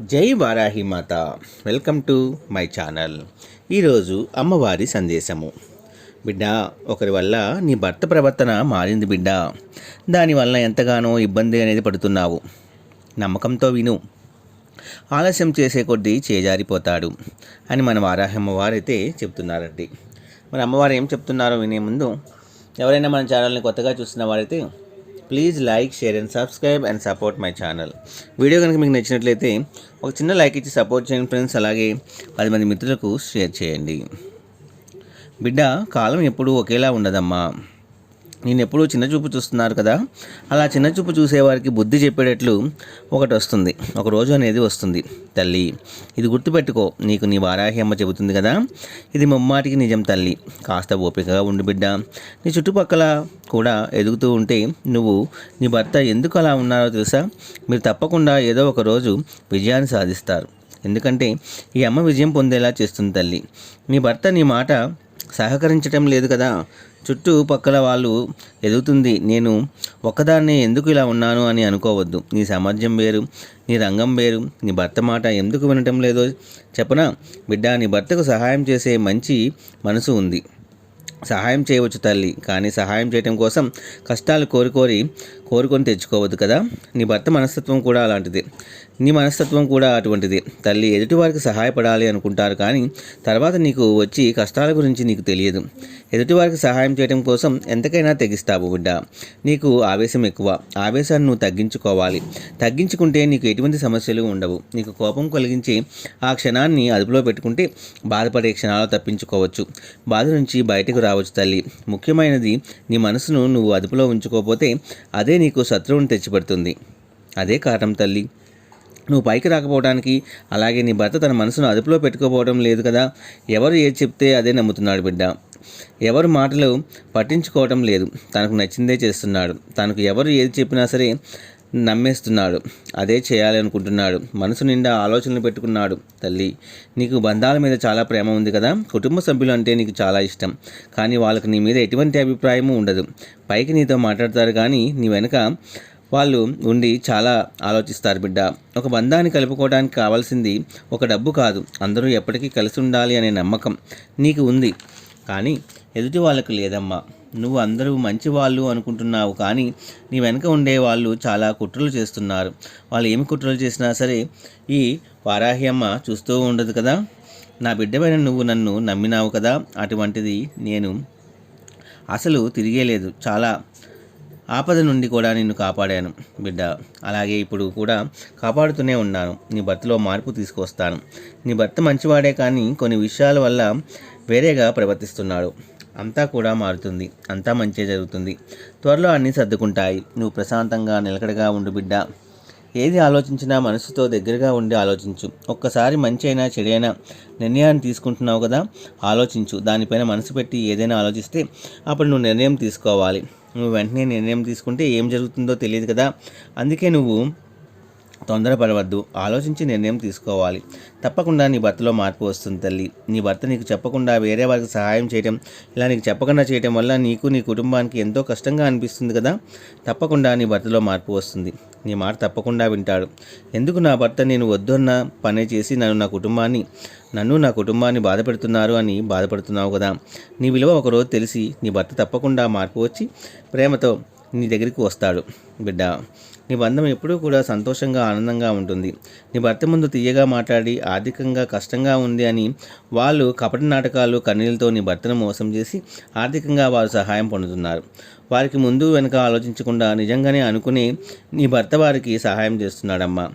జై వారాహి మాత. Welcome to my channel. ఈరోజు అమ్మవారి సందేశము. బిడ్డ ఒకరి వల్ల నీ భర్త ప్రవర్తన మారింది బిడ్డ. దానివల్ల ఎంతగానో ఇబ్బంది అనేది పడుతున్నావు. నమ్మకంతో విను. ఆలస్యం చేసే కొద్దీ చేజారిపోతాడు అని మన వారాహి అమ్మవారైతే చెప్తున్నారండి. మన అమ్మవారు ఏం చెప్తున్నారో వినే ముందు ఎవరైనా మన ఛానల్ని కొత్తగా చూస్తున్న వారైతే please like share and subscribe and support my channel video కనుక మీకు నచ్చినట్లయితే ఒక చిన్న లైక్ ఇచ్చి సపోర్ట్ చేయండి ఫ్రెండ్స్ అలాగే పది మంది మిత్రులకు షేర్ చేయండి. బిడ్డ కాలం ఎప్పుడూ ఒకేలా ఉండదమ్మా. నేను ఎప్పుడూ చిన్న చూపు చూస్తున్నారు కదా. అలా చిన్న చూపు చూసేవారికి బుద్ధి చెప్పేటట్లు ఒకటి వస్తుంది. ఒక రోజు అనేది వస్తుంది. తల్లి ఇది గుర్తుపెట్టుకో నీకు నీ వారాహి అమ్మ చెబుతుంది కదా. ఇది ముమ్మాటికి నిజం తల్లి. కాస్త ఓపికగా ఉండి బిడ్డ. నీ చుట్టుపక్కల కూడా ఎదుగుతూ ఉంటే నువ్వు నీ భర్త ఎందుకు అలా ఉన్నారో తెలుసా? మీరు తప్పకుండా ఏదో ఒక రోజు విజయాన్ని సాధిస్తారు. ఎందుకంటే ఈ అమ్మ విజయం పొందేలా చేస్తుంది తల్లి. నీ భర్త నీ మాట సహకరించటం లేదు కదా. చుట్టుపక్కల వాళ్ళు ఎదుగుతుంది. నేను ఒక్కదాన్నే ఎందుకు ఇలా ఉన్నాను అని అనుకోవద్దు. నీ సామర్థ్యం వేరు నీ రంగం వేరు నీ భర్త మాట ఎందుకు వినటం లేదో చెప్పనా? బిడ్డ నీ భర్తకు సహాయం చేసే మంచి మనసు ఉంది. సహాయం చేయవచ్చు తల్లి కానీ సహాయం చేయటం కోసం కష్టాలు కోరికోరి కోరుకొని తెచ్చుకోవద్దు కదా? నీ భర్త మనస్తత్వం కూడా అలాంటిది. నీ మనస్తత్వం కూడా అటువంటిది. తల్లి ఎదుటివారికి సహాయపడాలి అనుకుంటారు కానీ తర్వాత నీకు వచ్చి కష్టాల గురించి నీకు తెలియదు. ఎదుటివారికి సహాయం చేయడం కోసం ఎంతకైనా తెగిస్తావు బిడ్డ. నీకు ఆవేశం ఎక్కువ. ఆవేశాన్ని నువ్వు తగ్గించుకోవాలి. తగ్గించుకుంటే నీకు ఎటువంటి సమస్యలు ఉండవు. నీకు కోపం కలిగించి ఆ క్షణాన్ని అదుపులో పెట్టుకుంటే బాధపడే క్షణాలు తప్పించుకోవచ్చు. బాధ నుంచి బయటకు రావచ్చు తల్లి. ముఖ్యమైనది నీ మనసును నువ్వు అదుపులో ఉంచుకోకపోతే అదే నీకు శత్రువుని తెచ్చిపెడుతుంది. అదే కారణం తల్లి. నువ్వు పైకి రాకపోవడానికి అలాగే నీ భర్త తన మనసును అదుపులో పెట్టుకోపోవడం లేదు కదా. ఎవరు ఏది చెప్తే అదే నమ్ముతున్నాడు బిడ్డ. ఎవరు మాటలు పట్టించుకోవటం లేదు. తనకు నచ్చిందే చేస్తున్నాడు. తనకు ఎవరు ఏది చెప్పినా సరే నమ్మేస్తున్నాడు. అదే చేయాలనుకుంటున్నాడు. మనసు నిండా ఆలోచనలు పెట్టుకున్నాడు. తల్లి నీకు బంధాల మీద చాలా ప్రేమ ఉంది కదా? కుటుంబ సభ్యులు అంటే నీకు చాలా ఇష్టం. కానీ వాళ్ళకి నీ మీద ఎటువంటి అభిప్రాయము ఉండదు. పైకి నీతో మాట్లాడతారు కానీ నీ వెనుక వాళ్ళు ఉండి చాలా ఆలోచిస్తారు బిడ్డ. ఒక బంధాన్ని కలుపుకోవడానికి కావాల్సింది ఒక డబ్బు కాదు. అందరూ ఎప్పటికీ కలిసి ఉండాలి అనే నమ్మకం నీకు ఉంది. కానీ ఎదుటి వాళ్ళకు లేదమ్మా. నువ్వు అందరూ మంచి వాళ్ళు అనుకుంటున్నావు కానీ నీ వెనక ఉండే వాళ్ళు చాలా కుట్రలు చేస్తున్నారు. వాళ్ళు ఏమి కుట్రలు చేసినా సరే ఈ వారాహి అమ్మ చూస్తూ ఉండదు కదా. నా బిడ్డపైన నువ్వు నన్ను నమ్మినావు కదా. అటువంటిది నేను అసలు తిరిగేలేదు. చాలా ఆపద నుండి కూడా నిన్ను కాపాడాను బిడ్డ. అలాగే ఇప్పుడు కూడా కాపాడుతూనే ఉన్నాను. నీ భర్తలో మార్పు తీసుకొస్తాను. నీ భర్త మంచివాడే కానీ కొన్ని విషయాల వల్ల వేరేగా ప్రవర్తిస్తున్నాడు. అంతా కూడా మారుతుంది. అంతా మంచి జరుగుతుంది. త్వరలో అన్నీ సర్దుకుంటాయి. నువ్వు ప్రశాంతంగా నిలకడగా ఉండు బిడ్డ. ఏది ఆలోచించినా మనసుతో దగ్గరగా ఉండి ఆలోచించు. ఒక్కసారి మంచి అయినా చెడైనా నిర్ణయాన్ని తీసుకుంటున్నావు కదా? ఆలోచించు. దానిపైన మనసు పెట్టి ఏదైనా ఆలోచిస్తే అప్పుడు నువ్వు నిర్ణయం తీసుకోవాలి. నువ్వు వెంటనే నిర్ణయం తీసుకుంటే ఏం జరుగుతుందో తెలియదు కదా? అందుకే నువ్వు తొందరపడవద్దు ఆలోచించి నిర్ణయం తీసుకోవాలి. తప్పకుండా నీ భర్తలో మార్పు వస్తుంది తల్లి. నీ భర్త నీకు చెప్పకుండా వేరే వారికి సహాయం చేయటం ఇలా నీకు చెప్పకుండా చేయటం వల్ల నీకు నీ కుటుంబానికి ఎంతో కష్టంగా అనిపిస్తుంది కదా? తప్పకుండా నీ భర్తలో మార్పు వస్తుంది. నీ మాట తప్పకుండా వింటాడు. ఎందుకు నా భర్త నేను వద్దన్న పనే చేసి నన్ను నా కుటుంబాన్ని నన్ను నా కుటుంబాన్ని బాధపెడుతున్నారు అని బాధపడుతున్నావు కదా? నీ విలువ ఒకరోజు తెలిసి నీ భర్త తప్పకుండా మార్పు వచ్చి ప్రేమతో నీ దగ్గరికి వస్తాడు. బిడ్డ నీ బంధం ఎప్పుడూ కూడా సంతోషంగా ఆనందంగా ఉంటుంది. నీ భర్త ముందు తీయగా మాట్లాడి ఆర్థికంగా కష్టంగా ఉంది అని వాళ్ళు కపట నాటకాలు కన్నీళ్ళతో నీ భర్తను మోసం చేసి ఆర్థికంగా వారు సహాయం పొందుతున్నారు. వారికి ముందు వెనుక ఆలోచించకుండా నిజంగానే అనుకుని నీ భర్త వారికి సహాయం చేస్తున్నాడమ్మా.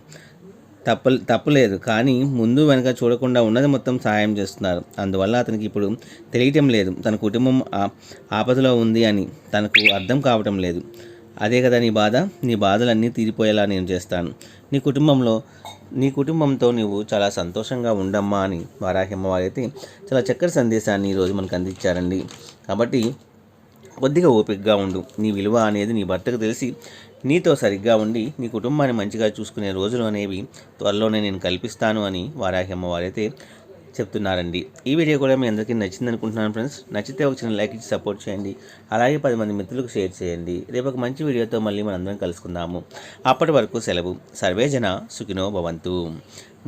తప్ప తప్పలేదు కానీ ముందు వెనక చూడకుండా ఉన్నది మొత్తం సహాయం చేస్తున్నారు. అందువల్ల అతనికి ఇప్పుడు తెలియటం లేదు. తన కుటుంబం ఆ- ఆపదలో ఉంది అని తనకు అర్థం కావటం లేదు. అదే కదా నీ బాధ? నీ బాధలన్నీ తీరిపోయేలా నేను చేస్తాను. నీ కుటుంబంలో నీ కుటుంబంతో నువ్వు చాలా సంతోషంగా ఉండమ్మా అని వారాహి వారైతే చాలా చక్కటి సందేశాన్ని ఈరోజు మనకు అందించారండి. కాబట్టి కొద్దిగా ఓపికగా ఉండు. నీ విలువ అనేది నీ భర్తకు తెలిసి నీతో సరిగ్గా ఉండి నీ కుటుంబాన్ని మంచిగా చూసుకునే రోజులు అనేవి త్వరలోనే నేను కల్పిస్తాను అని వారాహి అమ్మవారైతే చెప్తున్నారండి. ఈ వీడియో కూడా మీ అందరికీ నచ్చింది అనుకుంటున్నాను ఫ్రెండ్స్. నచ్చితే ఒక చిన్న లైక్ ఇచ్చి సపోర్ట్ చేయండి. అలాగే పది మంది మిత్రులకు షేర్ చేయండి. రేపు ఒక మంచి వీడియోతో మళ్ళీ మనందరం కలుసుకుందాము. అప్పటి వరకు సెలవు. సర్వేజన సుఖినో భవంతు.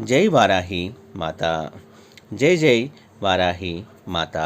జై వారాహి మాత. జై జై వారాహి మాత.